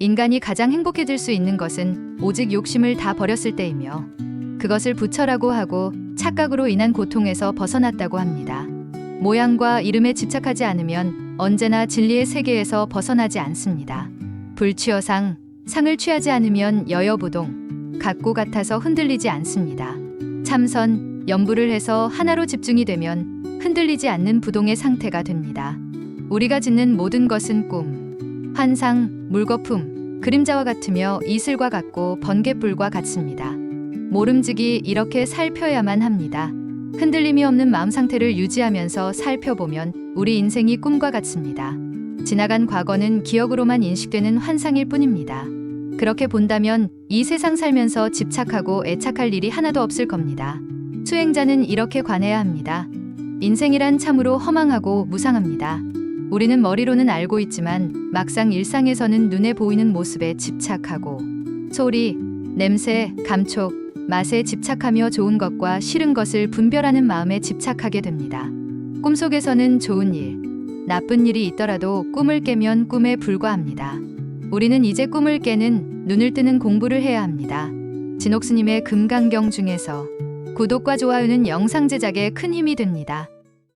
인간이 가장 행복해질 수 있는 것은 오직 욕심을 다 버렸을 때이며 그것을 부처라고 하고 착각으로 인한 고통에서 벗어났다고 합니다. 모양과 이름에 집착하지 않으면 언제나 진리의 세계에서 벗어나지 않습니다. 불취어상, 상을 취하지 않으면 여여부동, 같고 같아서 흔들리지 않습니다. 참선, 염불을 해서 하나로 집중이 되면 흔들리지 않는 부동의 상태가 됩니다. 우리가 짓는 모든 것은 꿈, 환상, 물거품, 그림자와 같으며 이슬과 같고 번개불과 같습니다. 모름지기 이렇게 살펴야만 합니다. 흔들림이 없는 마음 상태를 유지하면서 살펴보면 우리 인생이 꿈과 같습니다. 지나간 과거는 기억으로만 인식되는 환상일 뿐입니다. 그렇게 본다면 이 세상 살면서 집착하고 애착할 일이 하나도 없을 겁니다. 수행자는 이렇게 관해야 합니다. 인생이란 참으로 허망하고 무상합니다. 우리는 머리로는 알고 있지만 막상 일상에서는 눈에 보이는 모습에 집착하고 소리, 냄새, 감촉, 맛에 집착하며 좋은 것과 싫은 것을 분별하는 마음에 집착하게 됩니다. 꿈속에서는 좋은 일, 나쁜 일이 있더라도 꿈을 깨면 꿈에 불과합니다. 우리는 이제 꿈을 깨는 눈을 뜨는 공부를 해야 합니다. 진옥스님의 금강경 중에서 구독과 좋아요는 영상 제작에 큰 힘이 됩니다.